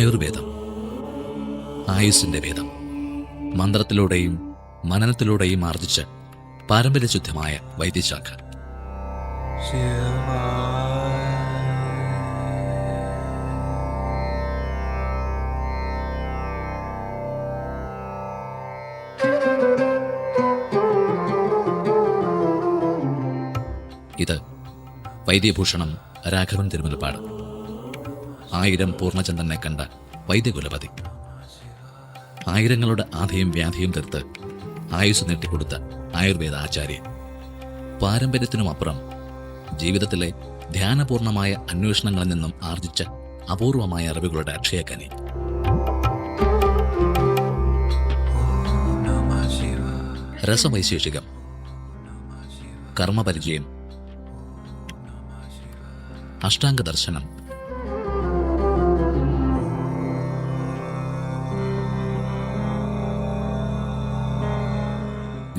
ആയുർവേദം ആയുസ്സിന്റെ വേദം മന്ത്രത്തിലൂടെയും മനനത്തിലൂടെയും ആർജിച്ച് പാരമ്പര്യശുദ്ധമായ വൈദ്യശാഖ. ഇത് വൈദ്യഭൂഷണം രാഘവൻ തിരുമുലപ്പാട്. ആയിരം പൂർണചന്ദ്രനെ കണ്ട വൈദ്യകുലപതി. ആയിരങ്ങളുടെ ആധയും വ്യാധിയും തീർത്ത് ആയുസ് നീട്ടിക്കൊടുത്ത ആയുർവേദ ആചാര്യൻ പാരമ്പര്യത്തിനുമപ്പുറം ജീവിതത്തിലെ ധ്യാനപൂർണമായ അന്വേഷണങ്ങളിൽ നിന്നും ആർജിച്ച അപൂർവമായ അറിവുകളുടെ അക്ഷയക്കനി രസവൈശേഷികം കർമ്മപരിചയം അഷ്ടാംഗ ദർശനം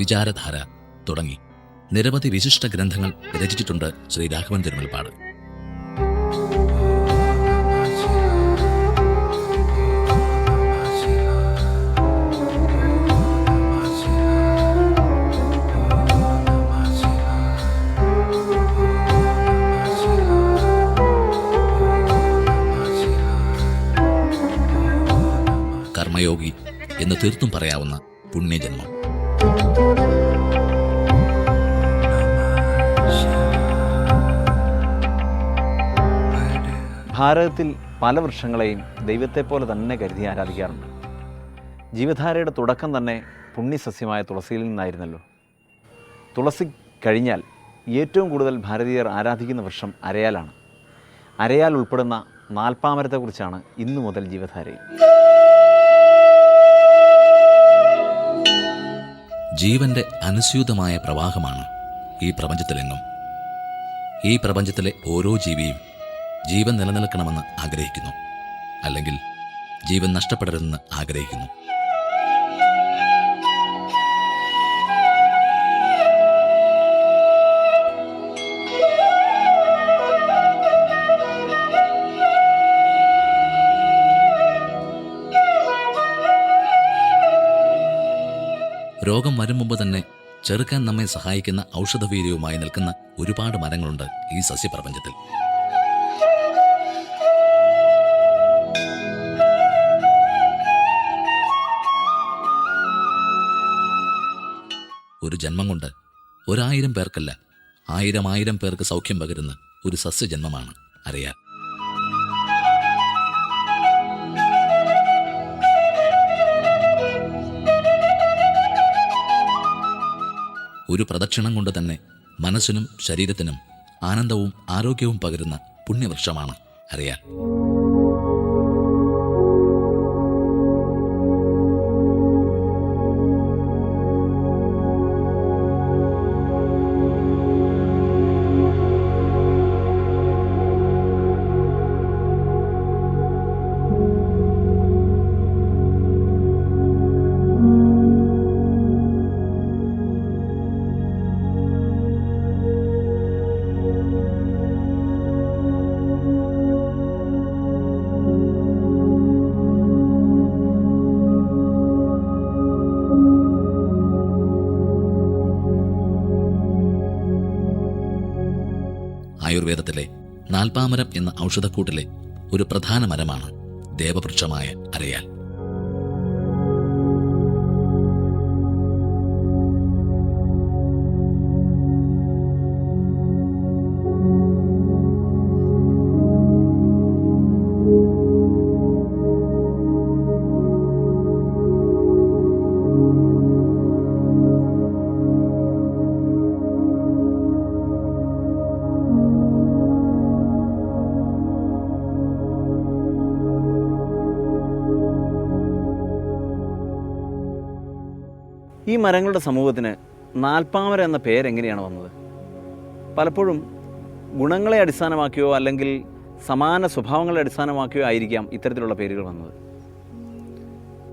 വിചാരധാര തുടങ്ങി. നിരവധി വിശിഷ്ട ഗ്രന്ഥങ്ങൾ രചിച്ചിട്ടുണ്ട് ശ്രീ രാഘവൻ തിരുമൽപ്പാട് കർമ്മയോഗി എന്ന് തീർത്തും പറയാവുന്ന പുണ്യജന്മം. ഭാരതത്തിൽ പല വൃക്ഷങ്ങളെയും ദൈവത്തെപ്പോലെ തന്നെ കരുതി ആരാധിക്കാറുണ്ട്. ജീവധാരയുടെ തുടക്കം തന്നെ പുണ്യസസ്യമായ തുളസിയിൽ നിന്നായിരുന്നല്ലോ. തുളസി കഴിഞ്ഞാൽ ഏറ്റവും കൂടുതൽ ഭാരതീയർ ആരാധിക്കുന്ന വൃക്ഷം അരയാലാണ്. അരയാൽ ഉൾപ്പെടുന്ന നാൽപ്പാമരത്തെക്കുറിച്ചാണ് ഇന്നു മുതൽ ജീവധാരയിൽ ജീവന്റെ അനുസ്യൂതമായ പ്രവാഹമാണ് ഈ പ്രപഞ്ചത്തിലെങ്ങും. ഈ പ്രപഞ്ചത്തിലെ ഓരോ ജീവിയും ജീവൻ നിലനിൽക്കണമെന്ന് ആഗ്രഹിക്കുന്നു. അല്ലെങ്കിൽ ജീവൻ നഷ്ടപ്പെടരുതെന്ന് ആഗ്രഹിക്കുന്നു. രോഗം വരും മുമ്പ് തന്നെ ചെറുക്കാൻ നമ്മെ സഹായിക്കുന്ന ഔഷധവീര്യവുമായി നിൽക്കുന്ന ഒരുപാട് മരങ്ങളുണ്ട് ഈ സസ്യപ്രപഞ്ചത്തിൽ. ഒരു ജന്മം കൊണ്ട് ഒരായിരം പേർക്കല്ല ആയിരം ആയിരം പേർക്ക് സൗഖ്യം പകരുന്ന ഒരു സസ്യജന്മമാണ് അറിയാൻ ഒരു പ്രദക്ഷിണം കൊണ്ട് തന്നെ മനസ്സിനും ശരീരത്തിനും ആനന്ദവും ആരോഗ്യവും പകരുന്ന പുണ്യവൃക്ഷമാണ് അറിയാൻ നാൽപ്പാമരം എന്ന ഔഷധക്കൂട്ടിലെ ഒരു പ്രധാന മരമാണ് ദേവവൃക്ഷമായ അരയാൽ. മരങ്ങളുടെ സമൂഹത്തിന് നാൽപ്പാമര എന്ന പേരെങ്ങനെയാണ് വന്നത്? പലപ്പോഴും ഗുണങ്ങളെ അടിസ്ഥാനമാക്കിയോ അല്ലെങ്കിൽ സമാന സ്വഭാവങ്ങളെ അടിസ്ഥാനമാക്കിയോ ആയിരിക്കാം ഇത്തരത്തിലുള്ള പേരുകൾ വന്നത്.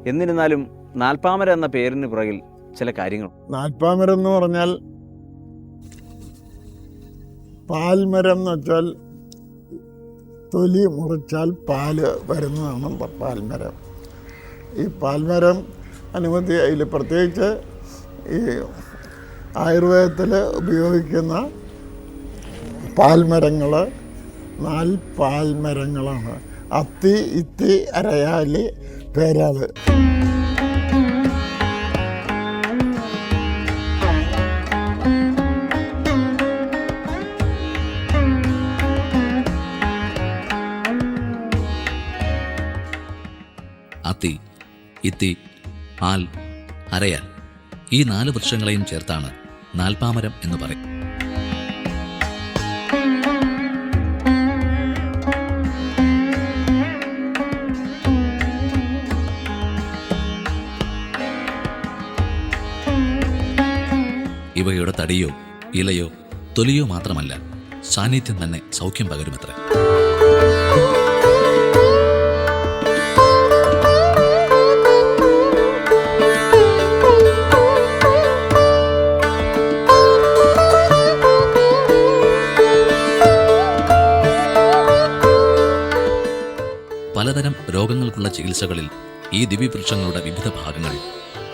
എന്നിരുന്നാലും നാൽപ്പാമര എന്ന പേരിന് പുറകിൽ ചില കാര്യങ്ങൾ. നാൽപ്പാമരം എന്ന് പറഞ്ഞാൽ പാൽമരം എന്ന് വെച്ചാൽ തൊലി മുറിച്ചാൽ പാൽ വരുന്നതാണ് പാൽമരം. ഈ പാൽമരം അനുമതി അതിൽ പ്രത്യേകിച്ച് ഈ ആയുർവേദത്തിൽ ഉപയോഗിക്കുന്ന പാൽമരങ്ങൾ നാല് പാൽമരങ്ങളാണ്. അത്തി ഇത്തി അരയാലി പേരാൽ അത്തി ഇത്തി ആൽ അരയാൽ. ഈ നാല് വൃക്ഷങ്ങളെയും ചേർത്താണ് നാൽപ്പാമരം എന്ന് പറയും. ഇവയുടെ തടിയോ ഇലയോ തൊലിയോ മാത്രമല്ല സാന്നിധ്യം തന്നെ സൗഖ്യം പകരുമത്രേ. രോഗങ്ങൾക്കുള്ള ചികിത്സകളിൽ ഈ ദിവ്യവൃക്ഷങ്ങളുടെ വിവിധ ഭാഗങ്ങൾ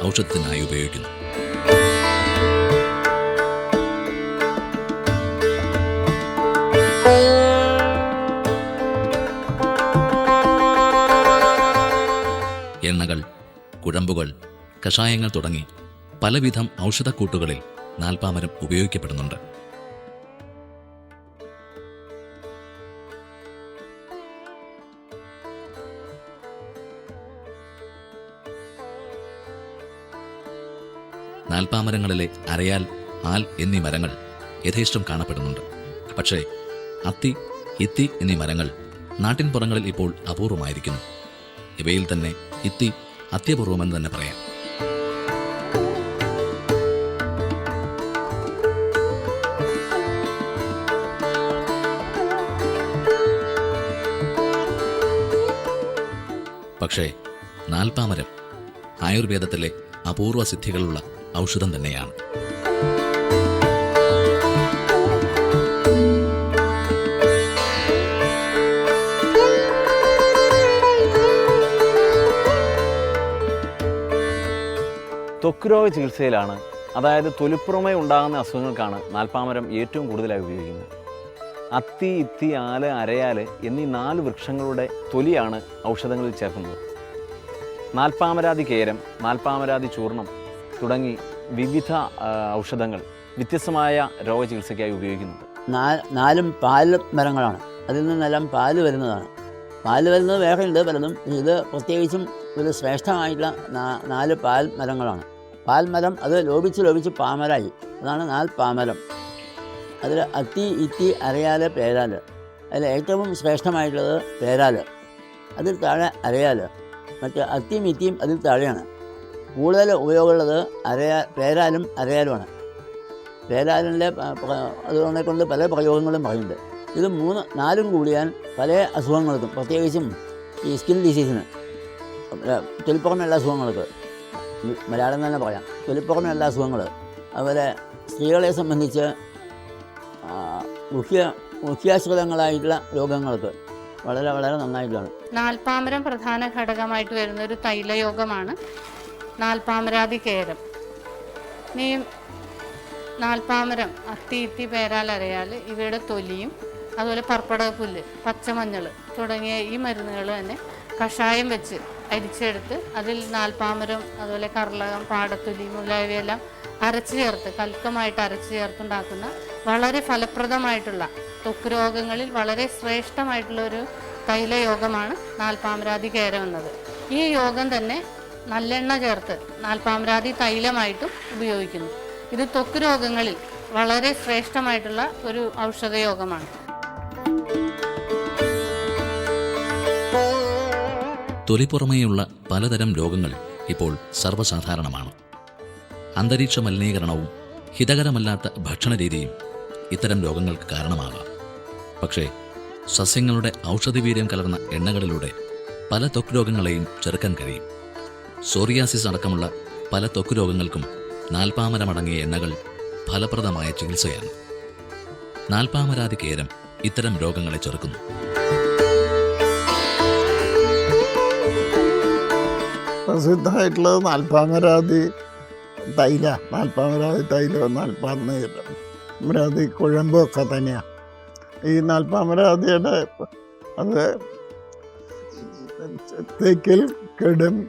ഔഷധത്തിനായി ഉപയോഗിക്കുന്നു. എണ്ണകൾ കുഴമ്പുകൾ കഷായങ്ങൾ തുടങ്ങി പലവിധം ഔഷധക്കൂട്ടുകളിൽ നാൽപ്പാമരം ഉപയോഗിക്കപ്പെടുന്നുണ്ട്. നാൽപ്പാമരങ്ങളിലെ അരയാൽ ആൽ എന്നീ മരങ്ങൾ യഥേഷ്ടം കാണപ്പെടുന്നുണ്ട്. പക്ഷേ അത്തി ഇത്തി എന്നീ മരങ്ങൾ നാട്ടിൻപുറങ്ങളിൽ ഇപ്പോൾ അപൂർവമായിരിക്കുന്നു. ഇവയിൽ തന്നെ ഇത്തി അത്യപൂർവമെന്ന് തന്നെ പറയാം. പക്ഷേ നാൽപ്പാമരം ആയുർവേദത്തിലെ അപൂർവ സിദ്ധികളുള്ള ഔഷധം തന്നെയാണ്. ത്വക്ക് രോഗ ചികിത്സയിലാണ് അതായത് തൊലിപ്പുറമേ ഉണ്ടാകുന്ന അസുഖങ്ങൾക്കാണ് നാൽപ്പാമരം ഏറ്റവും കൂടുതലായി ഉപയോഗിക്കുന്നത്. അത്തി ഇത്തി ആൽ അരയാൽ എന്നീ നാല് വൃക്ഷങ്ങളുടെ തൊലിയാണ് ഔഷധങ്ങളിൽ ചേർക്കുന്നത്. നാൽപ്പാമരാതി കേരം നാൽപ്പാമരാതി ചൂർണം തുടങ്ങി വിവിധ ഔഷധങ്ങൾ വ്യത്യസ്തമായ രോഗചികിത്സയ്ക്കായി ഉപയോഗിക്കുന്നുണ്ട്. നാലും പാൽ മരങ്ങളാണ്. അതിൽ നിന്നെല്ലാം പാൽ വരുന്നതാണ്. പാൽ വരുന്നത് വേറെ ഉണ്ട് പലതും ഇത് പ്രത്യേകിച്ചും ഒരു ശ്രേഷ്ഠമായിട്ടുള്ള നാല് പാൽ മരങ്ങളാണ്. പാൽമരം അത് ലോപിച്ച് ലോപിച്ച് പാമരായി. അതാണ് നാൽ പാമരം. അതിൽ അത്തി ഇത്തി അരയാൽ പേരാൽ അതിൽ ഏറ്റവും ശ്രേഷ്ഠമായിട്ടുള്ളത് പേരാൽ അതിൽ താഴെ അരയാൽ മറ്റേ അത്തിയും ഇത്തിയും അതിൽ താഴെയാണ്. കൂടുതൽ ഉപയോഗമുള്ളത് അരയാ പേരാലും അരയാലുമാണ് പേരാലിന്റെ അതുകൊണ്ടെ കൊണ്ട് പല പ്രയോഗങ്ങളും പറയുന്നുണ്ട്. ഇത് മൂന്ന് നാലും കൂടിയാൽ പല അസുഖങ്ങൾക്കും പ്രത്യേകിച്ചും ഈ സ്കിൻ ഡിസീസിന് തൊലിപ്പുറമെയുള്ള അസുഖങ്ങൾക്ക് മലയാളം തന്നെ പറയാം തൊലിപ്പുറമെയുള്ള അസുഖങ്ങൾ അതുപോലെ സ്ത്രീകളെ സംബന്ധിച്ച് മുഖ്യ മുഖ്യാശ്രിതങ്ങളായിട്ടുള്ള രോഗങ്ങൾക്ക് വളരെ വളരെ നന്നായിട്ടാണ് നാൽപ്പാമരം പ്രധാന ഘടകമായിട്ട് വരുന്ന ഒരു തൈലയോഗമാണ്. നാൽപ്പാമരാതി കേരം. നീ നാൽപ്പാമരം അത്തി ഇത്തി പേരാൽ അരയാൽ ഇവയുടെ തൊലിയും അതുപോലെ പർപ്പടക പുല്ല് പച്ചമഞ്ഞൾ തുടങ്ങിയ ഈ മരുന്നുകൾ തന്നെ കഷായം വെച്ച് അരിച്ചെടുത്ത് അതിൽ നാൽപ്പാമരം അതുപോലെ കർളകം പാടത്തൊലി മുതലായവയെല്ലാം അരച്ച് ചേർത്ത് കൽക്കമായിട്ട് അരച്ച് ചേർത്തുണ്ടാക്കുന്ന വളരെ ഫലപ്രദമായിട്ടുള്ള ത്വക്ക് രോഗങ്ങളിൽ വളരെ ശ്രേഷ്ഠമായിട്ടുള്ള ഒരു തൈലയോഗമാണ് നാൽപ്പാമരാതി കേരം എന്നത്. ഈ യോഗം തന്നെ നല്ലെണ്ണ ചേർത്ത് നാൽപ്പാമരാതി തൈലമായിട്ടും ഉപയോഗിക്കുന്നു. ഇത് ത്വക്ക് രോഗങ്ങളിൽ വളരെ ശ്രേഷ്ഠമായിട്ടുള്ള ഒരു ഔഷധയോഗമാണ്. തൊലിപ്പുറമേയുള്ള പലതരം രോഗങ്ങൾ ഇപ്പോൾ സർവസാധാരണമാണ്. അന്തരീക്ഷ മലിനീകരണവും ഹിതകരമല്ലാത്ത ഭക്ഷണരീതിയും ഇത്തരം രോഗങ്ങൾക്ക് കാരണമാകാം. പക്ഷേ സസ്യങ്ങളുടെ ഔഷധവീര്യം കലർന്ന എണ്ണകളിലൂടെ പല ത്വക്ക് രോഗങ്ങളെയും ചെറുക്കാൻ കഴിയും. സോറിയാസിസ് അടക്കമുള്ള പല തൊക്കു രോഗങ്ങൾക്കും നാൽപ്പാമരമടങ്ങിയ എണ്ണകൾ ഫലപ്രദമായ ചികിത്സയാണ്. നാൽപ്പാമരാതി കേരം ഇത്തരം രോഗങ്ങളെ ചെറുക്കുന്നു. പ്രസിദ്ധമായിട്ടുള്ളത് നാൽപ്പാമരാതി തൈല നാൽപ്പാമരാതി തൈല നാൽപ്പാമരാതി കുഴമ്പൊക്കെ തന്നെയാണ് ഈ നാൽപ്പാമരാതിയുടെ അത് തേക്കിൽ കെടും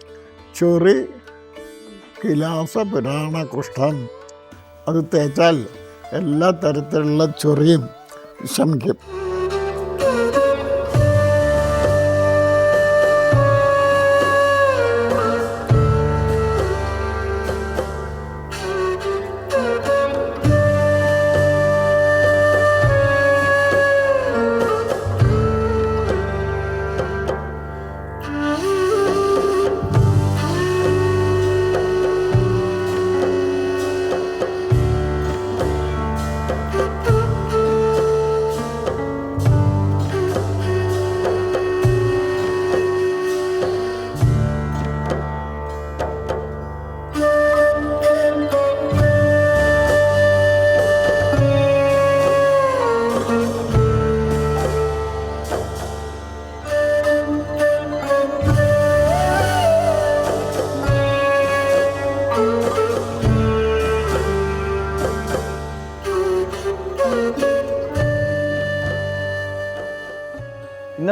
ചൊറി കിലാസ പുരാണ കുഷ്ഠം അത് തേച്ചാൽ എല്ലാ തരത്തിലുള്ള ചൊറിയും ശമിക്കും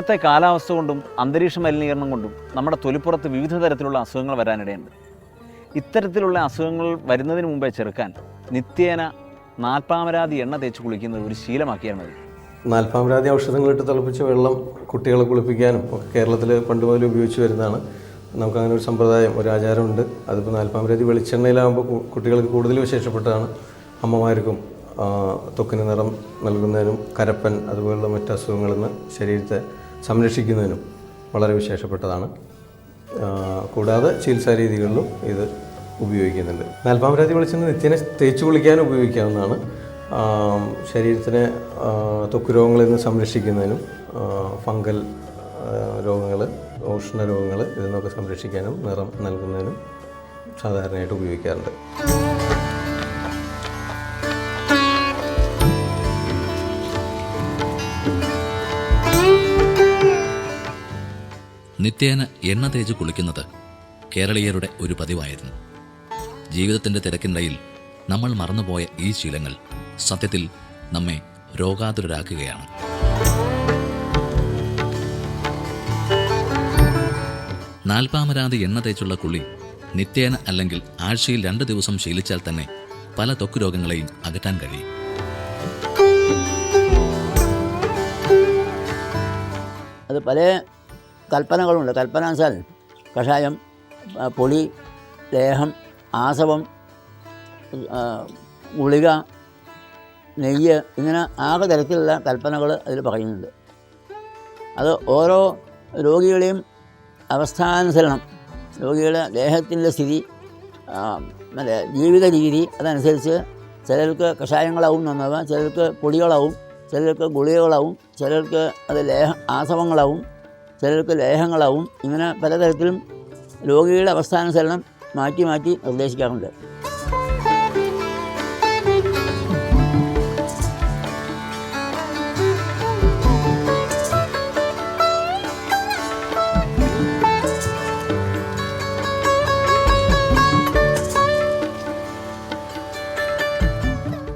ഇന്നത്തെ കാലാവസ്ഥ കൊണ്ടും അന്തരീക്ഷ മലിനീകരണം കൊണ്ടും നമ്മുടെ തൊലിപ്പുറത്ത് വിവിധ തരത്തിലുള്ള അസുഖങ്ങൾ വരാനിടയുണ്ട്. ഇത്തരത്തിലുള്ള അസുഖങ്ങൾ വരുന്നതിന് മുമ്പേ ചെറുക്കാൻ നിത്യേന നാൽപ്പാമരാതി എണ്ണ തേച്ച് കുളിക്കുന്നത് ഒരു ശീലമാക്കിയാൽ മതി. നാൽപ്പാമരാതി ഔഷധങ്ങളിട്ട് തിളപ്പിച്ച വെള്ളം കുട്ടികളെ കുളിപ്പിക്കാനും ഒക്കെ കേരളത്തിൽ പണ്ട് മുതൽ ഉപയോഗിച്ച് വരുന്നതാണ്. നമുക്കങ്ങനെ ഒരു സമ്പ്രദായം ഒരു ആചാരമുണ്ട്. അതിപ്പോൾ നാൽപ്പാമരാതി വെളിച്ചെണ്ണയിലാകുമ്പോൾ കുട്ടികൾക്ക് കൂടുതൽ വിശേഷപ്പെട്ടതാണ്. അമ്മമാർക്കും തൊക്കിന് നിറം നൽകുന്നതിനും കരപ്പൻ അതുപോലുള്ള മറ്റു അസുഖങ്ങളിൽ നിന്ന് ശരീരത്തെ സംരക്ഷിക്കുന്നതിനും വളരെ വിശേഷപ്പെട്ടതാണ്. കൂടാതെ ചികിത്സാ രീതികളിലും ഇത് ഉപയോഗിക്കുന്നുണ്ട്. നാൽപ്പാമരാതി വെളിച്ചെണ്ണ നിത്യനെ തേച്ച് കുളിക്കാൻ ഉപയോഗിക്കാവുന്നതാണ്. ശരീരത്തിനെ ആ, ത്വക്ക് രോഗങ്ങളിൽ നിന്ന് സംരക്ഷിക്കുന്നതിനും ഫംഗൽ രോഗങ്ങൾ ഉഷ്ണ രോഗങ്ങൾ ഇതിൽ നിന്നൊക്കെ സംരക്ഷിക്കാനും നിറം നൽകുന്നതിനും സാധാരണയായിട്ട് ഉപയോഗിക്കാറുണ്ട്. നിത്യേന എണ്ണ തേച്ച് കുളിക്കുന്നത് കേരളീയരുടെ ഒരു പതിവായിരുന്നു. ജീവിതത്തിന്റെ തിരക്കിനിടയിൽ നമ്മൾ മറന്നുപോയ ഈ ശീലങ്ങൾ സത്യത്തിൽ നമ്മെ രോഗാതുരരാക്കുകയാണ്. നാൽപ്പാമരാതി എണ്ണ തേച്ചുള്ള കുളി നിത്യേന അല്ലെങ്കിൽ ആഴ്ചയിൽ രണ്ട് ദിവസം ശീലിച്ചാൽ തന്നെ പല ത്വക്ക് രോഗങ്ങളെയും അകറ്റാൻ കഴിയും. അത് പല കൽപ്പനകളുണ്ട്. കൽപ്പന വെച്ചാൽ കഷായം പൊളി ലേഹം ആസവം ഗുളിക നെയ്യ് ഇങ്ങനെ ആകെ തരത്തിലുള്ള കൽപ്പനകൾ അതിൽ പറയുന്നുണ്ട്. അത് ഓരോ രോഗികളെയും അവസ്ഥാനുസരണം രോഗിയുടെ ദേഹത്തിന്റെ സ്ഥിതി മറ്റേ ജീവിത രീതി അതനുസരിച്ച് ചിലർക്ക് കഷായങ്ങളാവും നന്നാവുക ചിലർക്ക് പൊടികളാവും ചിലർക്ക് ഗുളികകളാവും ചിലർക്ക് അത് ലേഹ ആസവങ്ങളാവും ചിലർക്ക് ലേഹങ്ങളാവും. ഇങ്ങനെ പലതരത്തിലും രോഗിയുടെ അവസ്ഥാനുസരണം മാറ്റി മാറ്റി നിർദ്ദേശിക്കാറുണ്ട്.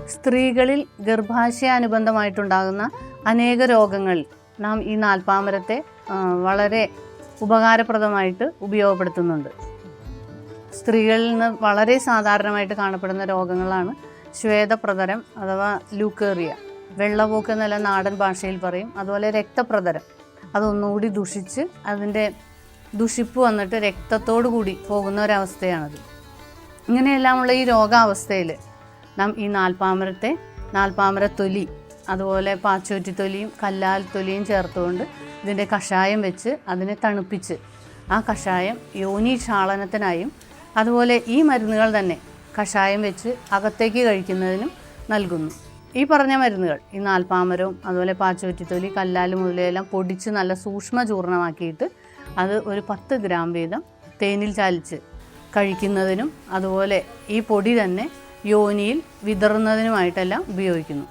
സ്ത്രീകളിൽ ഗർഭാശയ അനുബന്ധമായിട്ടുണ്ടാകുന്ന അനേക രോഗങ്ങളിൽ നാം ഈ നാൽപ്പാമരത്തെ വളരെ ഉപകാരപ്രദമായിട്ട് ഉപയോഗപ്പെടുത്തുന്നുണ്ട്. സ്ത്രീകളിൽ നിന്ന് വളരെ സാധാരണമായിട്ട് കാണപ്പെടുന്ന രോഗങ്ങളാണ് ശ്വേതപ്രതരം അഥവാ ലൂക്കേറിയ. വെള്ളപോക്ക് എന്നല്ല നാടൻ ഭാഷയിൽ പറയും. അതുപോലെ രക്തപ്രതരം. അതൊന്നുകൂടി ദുഷിച്ച് അതിന്റെ ദുഷിപ്പ് വന്നിട്ട് രക്തത്തോടു കൂടി പോകുന്ന ഒരവസ്ഥയാണത്. ഇങ്ങനെയെല്ലാമുള്ള ഈ രോഗാവസ്ഥയിൽ നാം ഈ നാൽപ്പാമരത്തെ നാൽപ്പാമര തൊലി അതുപോലെ പാച്ചോറ്റി തൊലിയും കല്ലാൽ തൊലിയും ചേർത്തുകൊണ്ട് ഇതിന്റെ കഷായം വെച്ച് അതിനെ തണുപ്പിച്ച് ആ കഷായം യോനി ക്ഷാളനത്തിനായും അതുപോലെ ഈ മരുന്നുകൾ തന്നെ കഷായം വെച്ച് അകത്തേക്ക് കഴിക്കുന്നതിനും നൽകുന്നു. ഈ പറഞ്ഞ മരുന്നുകൾ ഈ നാൽപ്പാമരവും അതുപോലെ പാച്ചുവറ്റിത്തൊലി കല്ലാൽ മുതലെല്ലാം പൊടിച്ച് നല്ല സൂക്ഷ്മ ചൂർണമാക്കിയിട്ട് അത് ഒരു പത്ത് ഗ്രാം വീതം തേനിൽ ചാലിച്ച് കഴിക്കുന്നതിനും അതുപോലെ ഈ പൊടി തന്നെ യോനിയിൽ വിതറുന്നതിനുമായിട്ടെല്ലാം ഉപയോഗിക്കുന്നു.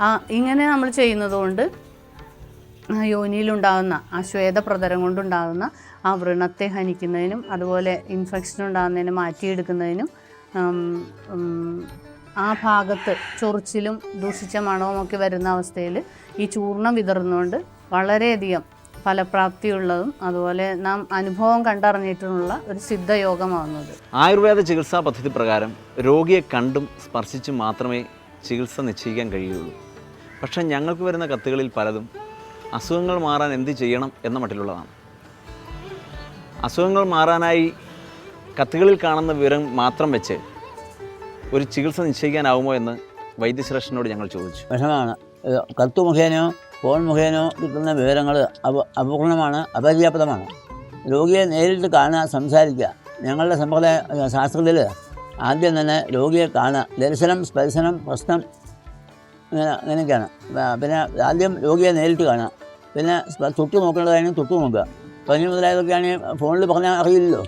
ആ ഇങ്ങനെ നമ്മൾ ചെയ്യുന്നതുകൊണ്ട് യോനിയിലുണ്ടാകുന്ന ആ ശ്വേതപ്രതരം കൊണ്ടുണ്ടാകുന്ന ആ വ്രണത്തെ ഹനിക്കുന്നതിനും അതുപോലെ ഇൻഫെക്ഷൻ ഉണ്ടാകുന്നതിന് മാറ്റിയെടുക്കുന്നതിനും ആ ഭാഗത്ത് ചൊറിച്ചിലും ദൂഷിച്ച മണവും ഒക്കെ വരുന്ന അവസ്ഥയിൽ ഈ ചൂർണം വിതറുന്നതുകൊണ്ട് വളരെയധികം ഫലപ്രാപ്തിയുള്ളതും അതുപോലെ നാം അനുഭവം കണ്ടറിഞ്ഞിട്ടുള്ള ഒരു സിദ്ധയോഗമാകുന്നത് ആയുർവേദ ചികിത്സാ പദ്ധതി പ്രകാരം രോഗിയെ കണ്ടും സ്പർശിച്ചും മാത്രമേ ചികിത്സ നിശ്ചയിക്കാൻ കഴിയുള്ളൂ പക്ഷേ ഞങ്ങൾക്ക് വരുന്ന കത്തുകളിൽ പലതും അസുഖങ്ങൾ മാറാൻ എന്ത് ചെയ്യണം എന്ന മട്ടിലുള്ളതാണ്. അസുഖങ്ങൾ മാറാനായി കത്തുകളിൽ കാണുന്ന വിവരം മാത്രം വെച്ച് ഒരു ചികിത്സ നിശ്ചയിക്കാനാവുമോ എന്ന് വൈദ്യശ്രേഷ്ഠനോട് ഞങ്ങൾ ചോദിച്ചു. വിഷമമാണ് ഇത് കത്ത് മുഖേനയോ ഫോൺ മുഖേനയോ കിട്ടുന്ന വിവരങ്ങൾ അപ അപൂർണമാണ് അപര്യാപ്തമാണ്. രോഗിയെ നേരിട്ട് കാണുക സംസാരിക്കുക. ഞങ്ങളുടെ സമ്പ്രദായ ശാസ്ത്രത്തിൽ ആദ്യം തന്നെ രോഗിയെ കാണുക. ദർശനം സ്പർശനം പ്രശ്നം ഇങ്ങനെ അങ്ങനെയൊക്കെയാണ്. പിന്നെ ആദ്യം രോഗിയെ നേരിട്ട് കാണുക. പിന്നെ തൊട്ട് നോക്കേണ്ടതായാലും തൊട്ട് നോക്കുക. പനി മുതലായതൊക്കെയാണെങ്കിൽ ഫോണിൽ പറഞ്ഞാൽ അറിയില്ലല്ലോ.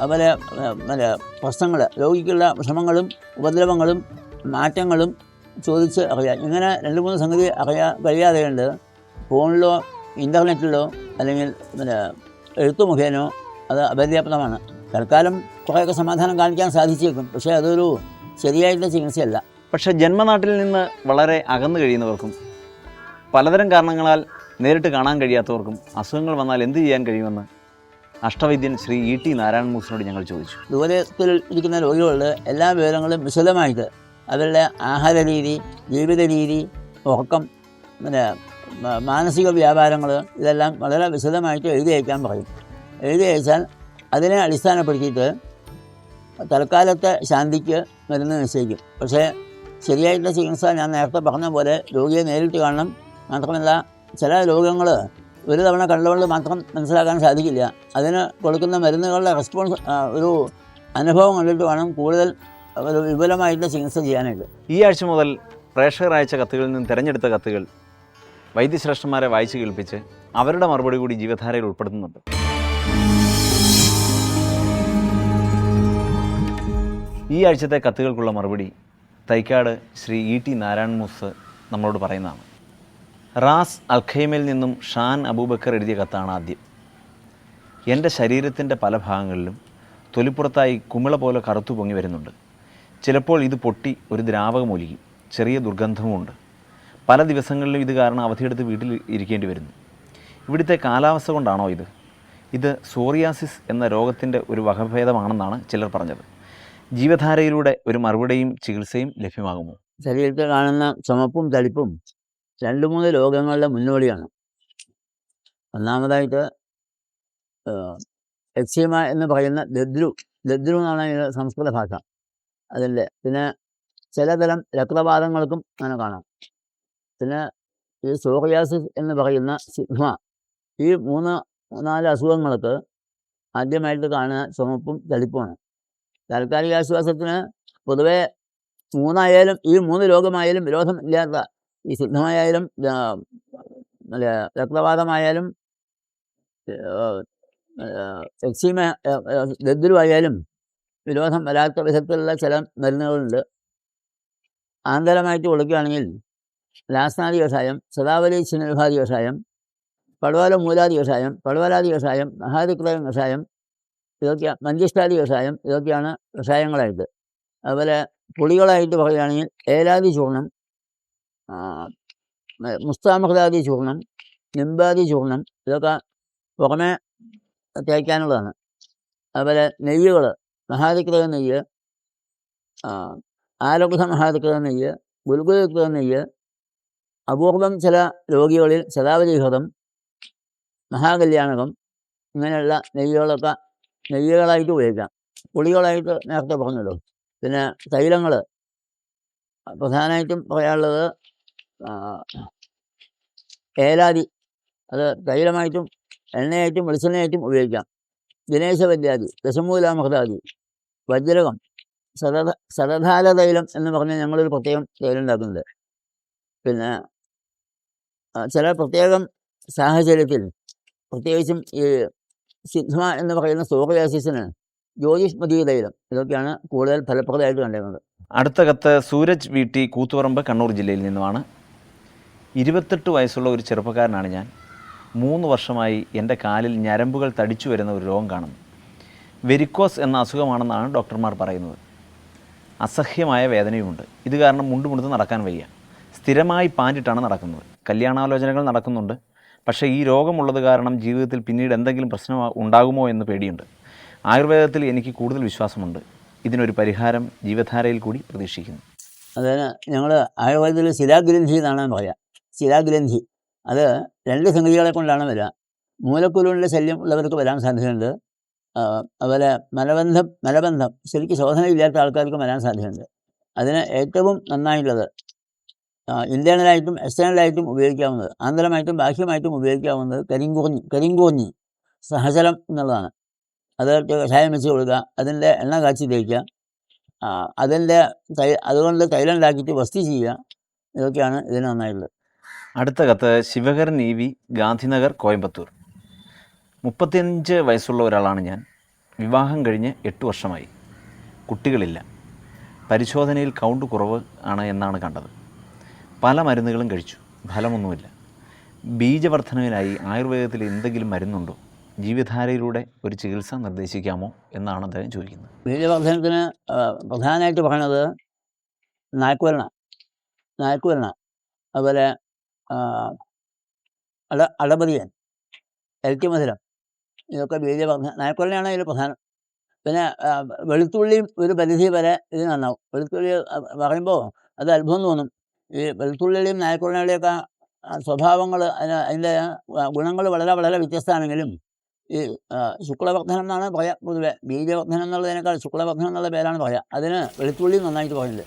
അതുപോലെ മറ്റേ പ്രശ്നങ്ങൾ രോഗിക്കുള്ള വിഷമങ്ങളും ഉപദ്രവങ്ങളും മാറ്റങ്ങളും ചോദിച്ച് അറിയാം. ഇങ്ങനെ രണ്ട് മൂന്ന് സംഗതി അറിയാ കഴിയാതെ ഉണ്ട് ഫോണിലോ ഇന്റർനെറ്റിലോ അല്ലെങ്കിൽ പിന്നെ എഴുത്തു മുഖേനോ അത് അപര്യാപ്തമാണ്. തൽക്കാലം കുറേയൊക്കെ സമാധാനം കാണിക്കാൻ സാധിച്ചേക്കും. പക്ഷേ അതൊരു ശരിയായിട്ടുള്ള ചികിത്സയല്ല. പക്ഷേ ജന്മനാട്ടിൽ നിന്ന് വളരെ അകന്നു കഴിയുന്നവർക്കും പലതരം കാരണങ്ങളാൽ നേരിട്ട് കാണാൻ കഴിയാത്തവർക്കും അസുഖങ്ങൾ വന്നാൽ എന്ത് ചെയ്യാൻ കഴിയുമെന്ന് അഷ്ടവൈദ്യൻ ശ്രീ ഇ ടി നാരായണ മൂസിനോട് ഞങ്ങൾ ചോദിച്ചു. ദൂരത്തിൽ ഇരിക്കുന്ന രോഗികളുടെ എല്ലാ വിവരങ്ങളും വിശദമായിട്ട് അവരുടെ ആഹാര രീതി ജീവിത രീതി ഉറക്കം പിന്നെ മാനസിക വ്യാപാരങ്ങൾ ഇതെല്ലാം വളരെ വിശദമായിട്ട് എഴുതി അയക്കാൻ പറയും. എഴുതി അയച്ചാൽ അതിനെ അടിസ്ഥാനപ്പെടുത്തിയിട്ട് തൽക്കാലത്തെ ശാന്തിക്ക് മരുന്ന് നിശ്ചയിക്കും. പക്ഷേ ശരിയായിട്ടുള്ള ചികിത്സ ഞാൻ നേരത്തെ പറഞ്ഞ പോലെ രോഗിയെ നേരിട്ട് കാണണം. മാത്രമല്ല ചില രോഗങ്ങൾ ഒരു തവണ കണ്ടുകൊണ്ട് മാത്രം മനസ്സിലാക്കാൻ സാധിക്കില്ല. അതിന് കൊടുക്കുന്ന മരുന്നുകളുടെ റെസ്പോൺസ് ഒരു അനുഭവം കണ്ടിട്ട് വേണം കൂടുതൽ ഒരു വിപുലമായിട്ടുള്ള ചികിത്സ ചെയ്യാനായിട്ട്. ഈ ആഴ്ച മുതൽ പ്രേക്ഷകർ അയച്ച കത്തുകളിൽ നിന്ന് തിരഞ്ഞെടുത്ത കത്തുകൾ വൈദ്യശ്രേഷ്ഠന്മാരെ വായിച്ചു കേൾപ്പിച്ച് അവരുടെ മറുപടി കൂടി ജീവധാരയിൽ ഉൾപ്പെടുത്തുന്നുണ്ട്. ഈ ആഴ്ചത്തെ കത്തുകൾക്കുള്ള മറുപടി തൈക്കാട് ശ്രീ ഇ ടി നാരായണ മൂസ് നമ്മളോട് പറയുന്നതാണ്. റാസ് അൽഖൈമിൽ നിന്നും ഷാൻ അബൂബക്കർ എഴുതിയ കത്താണ് ആദ്യം. എന്റെ ശരീരത്തിന്റെ പല ഭാഗങ്ങളിലും തൊലിപ്പുറത്തായി കുമിള പോലെ കറുത്തു പൊങ്ങി വരുന്നുണ്ട്. ചിലപ്പോൾ ഇത് പൊട്ടി ഒരു ദ്രാവകമൊലിക്കും ചെറിയ ദുർഗന്ധവുമുണ്ട് പല ദിവസങ്ങളിലും ഇത് കാരണം അവധിയെടുത്ത് വീട്ടിൽ ഇരിക്കേണ്ടി വരുന്നു. ഇവിടുത്തെ കാലാവസ്ഥ കൊണ്ടാണോ ഇത്? ഇത് സോറിയാസിസ് എന്ന രോഗത്തിന്റെ ഒരു വകഭേദമാണെന്നാണ് ചിലർ പറഞ്ഞത്. ജീവധാരയിലൂടെ ഒരു മറുപടിയും ചികിത്സയും ലഭ്യമാകുമോ? ശരീരത്തിൽ കാണുന്ന ചുമപ്പും തളിപ്പും രണ്ട് മൂന്ന് രോഗങ്ങളുടെ മുന്നോടിയാണ്. ഒന്നാമതായിട്ട് എക്സീമ എന്ന് പറയുന്ന ദദ്രു ദദ്രു എന്നാണ് ഇതിന്റെ സംസ്കൃത ഭാഷ. അതിന്റെ പിന്നെ ചിലതരം രക്തപാതങ്ങൾക്കും അങ്ങനെ കാണാം. പിന്നെ ഈ സോറിയാസിസ് എന്ന് പറയുന്ന സിഗ്മ ഈ മൂന്ന് നാല് അസുഖങ്ങൾക്ക് ആദ്യമായിട്ട് കാണുന്ന ചുമപ്പും തടിപ്പുമാണ്. താൽക്കാലിക ആശ്വാസത്തിന് പൊതുവേ മൂന്നായാലും ഈ മൂന്ന് രോഗമായാലും വിരോധം ഇല്ലാത്ത ഈ സിദ്ധമായാലും രക്തപാതമായാലും എക്സീമ ദദ്രുവായാലും വിരോധം വരാത്ത വിധത്തിലുള്ള ചില മരുന്നുകളുണ്ട്. ആന്തരമായിട്ട് കൊടുക്കുകയാണെങ്കിൽ ലാസ്നാദി വ്യവസായം സദാവലി ചിന്നൽഭാദി വ്യവസായം പടവാല മൂലാദി വ്യവസായം പടവാലാദി വ്യവസായം മഹാതിക്രയം കഷായം ഇതൊക്കെ മഞ്ചിഷ്ടാദി വ്യവസായം ഇതൊക്കെയാണ് വ്യവസായങ്ങളായിട്ട്. അതുപോലെ പൊടികളായിട്ട് പറയുകയാണെങ്കിൽ ഏലാദി ചൂർണം മുസ്താമഹദാദി ചൂർണം നിമ്പാദി ചൂർണം ഇതൊക്കെ പുറമെ തേക്കാനുള്ളതാണ്. അതുപോലെ നെയ്യുകൾ മഹാധികൃത നെയ്യ് ആരോഗ്യ മഹാതികൃത നെയ്യ് ഗുൽഗുലുകൃത നെയ്യ് അപൂർവം ചില രോഗികളിൽ ശതാവലീഹൃതം മഹാകല്യാണകം ഇങ്ങനെയുള്ള നെയ്യുകളൊക്കെ നെയ്യുകളായിട്ട് ഉപയോഗിക്കാം. പുളികളായിട്ട് നേരത്തെ പറഞ്ഞല്ലോ. പിന്നെ തൈലങ്ങൾ പ്രധാനമായിട്ടും പറയാനുള്ളത് ഏലാതി. അത് തൈലമായിട്ടും എണ്ണയായിട്ടും വെളിച്ചെണ്ണയായിട്ടും ഉപയോഗിക്കാം. ദിനേശവല്യാദി ദശമൂലാമൃതാദി വജ്രകം സരധ സരധാര തൈലം എന്ന് പറഞ്ഞ് ഞങ്ങളൊരു പ്രത്യേകം തൈലം ഉണ്ടാക്കുന്നുണ്ട് പിന്നെ ചില പ്രത്യേകം സാഹചര്യത്തിൽ പ്രത്യേകിച്ചും ഈ സിദ്ധ എന്ന് പറയുന്ന സോറിയാസിസിന് ജ്യോതിഷ്മതി തൈലം ഇതൊക്കെയാണ് കൂടുതൽ ഫലപ്രദമായിട്ട് കണ്ടിരുന്നത് അടുത്ത കത്ത് സൂരജ് വി. ടി. കൂത്തുപറമ്പ് കണ്ണൂർ ജില്ലയിൽ നിന്നുമാണ്. ഇരുപത്തെട്ട് വയസ്സുള്ള ഒരു ചെറുപ്പക്കാരനാണ് ഞാൻ. മൂന്ന് വർഷമായി എന്റെ കാലിൽ ഞരമ്പുകൾ തടിച്ചു വരുന്ന ഒരു രോഗം കാണുന്നു. വെരിക്കോസ് എന്ന അസുഖമാണെന്നാണ് ഡോക്ടർമാർ പറയുന്നത്. അസഹ്യമായ വേദനയുമുണ്ട്. ഇത് കാരണം മുണ്ട് നടക്കാൻ വയ്യ. സ്ഥിരമായി പാന്റിട്ടാണ് നടക്കുന്നത്. കല്യാണാലോചനകൾ നടക്കുന്നുണ്ട്. പക്ഷേ ഈ രോഗമുള്ളത് കാരണം ജീവിതത്തിൽ പിന്നീട് എന്തെങ്കിലും പ്രശ്നം ഉണ്ടാകുമോ എന്ന് പേടിയുണ്ട്. ആയുർവേദത്തിൽ എനിക്ക് കൂടുതൽ വിശ്വാസമുണ്ട്. ഇതിനൊരു പരിഹാരം ജീവധാരയിൽ കൂടി പ്രതീക്ഷിക്കുന്നു. അതായത് ഞങ്ങൾ ആയുർവേദത്തിൽ ശിലാഗ്രന്ഥി എന്നാണ് പറയാം. ശിലാഗ്രന്ഥി. അത് രണ്ട് സംഗതികളെ കൊണ്ടാണ് വരിക മൂലക്കുരുവിന്റെ ശല്യം ഉള്ളവർക്ക് വരാൻ സാധ്യതയുണ്ട്. അതുപോലെ മലബന്ധം മലബന്ധം ശരിക്കും ശോധന ഇല്ലാത്ത ആൾക്കാർക്ക് വരാൻ സാധ്യതയുണ്ട്. അതിന് ഏറ്റവും നന്നായിട്ടുള്ളത് ഇന്റേണലായിട്ടും എക്സ്റ്റേണലായിട്ടും ഉപയോഗിക്കാവുന്നത്. ആന്തരമായിട്ടും ബാഹ്യമായിട്ടും ഉപയോഗിക്കാവുന്നത് കരിങ്കൂർഞ്ഞി കരിങ്കൂർഞ്ഞി സഹചരം എന്നുള്ളതാണ്. അത് കഷായം വെച്ച് കൊടുക്കുക അതിന്റെ എണ്ണ കാച്ചി തേക്കുക അതിന്റെ തൈ അതുകൊണ്ട് തൈലം ഉണ്ടാക്കിയിട്ട് വസ്തി ചെയ്യുക ഇതൊക്കെയാണ് ഇതിന് നന്നായിട്ടുള്ളത്. അടുത്ത കത്ത് ശിവകരൻ ഇ വി ഗാന്ധിനഗർ കോയമ്പത്തൂർ. മുപ്പത്തിയഞ്ച് വയസ്സുള്ള ഒരാളാണ് ഞാൻ. വിവാഹം കഴിഞ്ഞ് എട്ട് വർഷമായി. കുട്ടികളില്ല. പരിശോധനയിൽ കൗണ്ട് കുറവ് ആണ് എന്നാണ് കണ്ടത്. പല മരുന്നുകളും കഴിച്ചു. ഫലമൊന്നുമില്ല. ബീജവർദ്ധനവിനായി ആയുർവേദത്തിൽ എന്തെങ്കിലും മരുന്നുണ്ടോ? ജീവിതധാരയിലൂടെ ഒരു ചികിത്സ നിർദ്ദേശിക്കാമോ എന്നാണ് അദ്ദേഹം ചോദിക്കുന്നത്. ബീജവർദ്ധനത്തിന് പ്രധാനമായിട്ട് പറയുന്നത് നായ്ക്കുവരണ നായ്ക്കുവരണ അതുപോലെ അട അടപതിയൻ എൽക്കി ഇതൊക്കെ ബീജവർദ്ധന നായ്ക്കുവരണയാണ് ഇതിൽ പ്രധാനം. പിന്നെ വെളുത്തുള്ളിയും ഒരു പരിധി വരെ ഇത് നന്നാവും. വെളുത്തുള്ളി പറയുമ്പോൾ അത് അത്ഭുതം തോന്നും. ഈ വെളുത്തുള്ളിയുടെയും നായക്കുള്ളിയുടെയൊക്കെ സ്വഭാവങ്ങൾ അതിന് അതിന്റെ ഗുണങ്ങൾ വളരെ വളരെ വ്യത്യസ്തമാണെങ്കിലും ഈ ശുക്ലവർദ്ധനം എന്നാണ് പറയാ പൊതുവെ ബീജവർദ്ധനം എന്നുള്ളതിനേക്കാൾ ശുക്ലവർദ്ധനം എന്നുള്ള പേരാണ് പറയാ. അതിന് വെളുത്തുള്ളി നന്നായിട്ട് പറയുന്നത്